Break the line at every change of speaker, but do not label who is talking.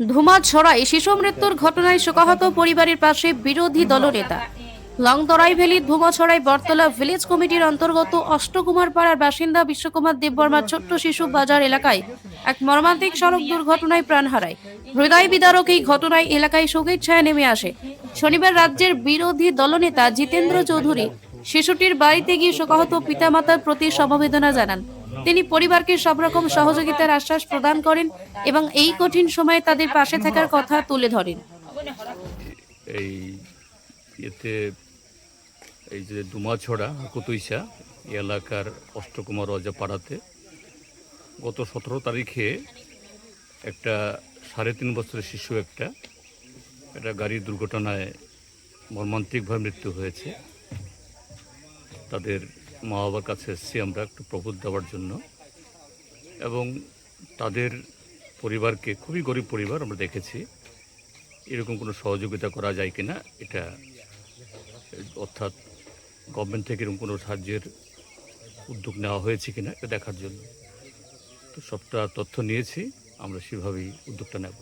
ধুমা ছড়ায় শিশু মৃত্যুর ঘটনায় শোকাহত পরিবারের পাশে বিরোধী দলনেতা। লংতরাই ভ্যালি ধুমাছড়াই বটতলা ভিলেজ কমিটির অন্তর্গত অষ্টকুমার পাড়ার বাসিন্দা বিশ্বকুমার দেববর্মার ছোট্ট শিশু বাজার এলাকায় এক মর্মান্তিক সড়ক দুর্ঘটনায় প্রাণ হারায়। হৃদয় বিদারক এই ঘটনায় এলাকায় শোকের ছায়া নেমে আসে। শনিবার রাজ্যের বিরোধী দলনেতা জিতেন্দ্র চৌধুরী শিশুটির বাড়িতে গিয়ে শোকাহত পিতামাতার প্রতি সমবেদনা জানান। তিনি পরিবারকে সব রকম সহযোগিতার আশ্বাস প্রদান করেন এবং এই কঠিন সময়ে তাদের পাশে থাকার কথা তুলে ধরেন।
এই ইয়েতে এই যে দুমাছড়া হাকুতুইসা এই এলাকার অষ্টকুমার পাড়াতে গত সতেরো তারিখে একটা সাড়ে তিন বছরের শিশু একটা একটা গাড়ির দুর্ঘটনায় মর্মান্তিকভাবে মৃত্যু হয়েছে। তাদের মা বাবার কাছে এসেছি আমরা একটু প্রবোধ দেওয়ার জন্য। এবং তাদের পরিবারকে, খুবই গরিব পরিবার আমরা দেখেছি। এরকম কোনো সহযোগিতা করা যায় কিনা এটা অর্থাৎ গভর্নমেন্ট থেকে এরকম কোনো সাহায্যের উদ্যোগ নেওয়া হয়েছে কিনা এটা দেখার জন্য। তো সবটা তথ্য নিয়েছি, আমরা সেভাবেই উদ্যোগটা নেব।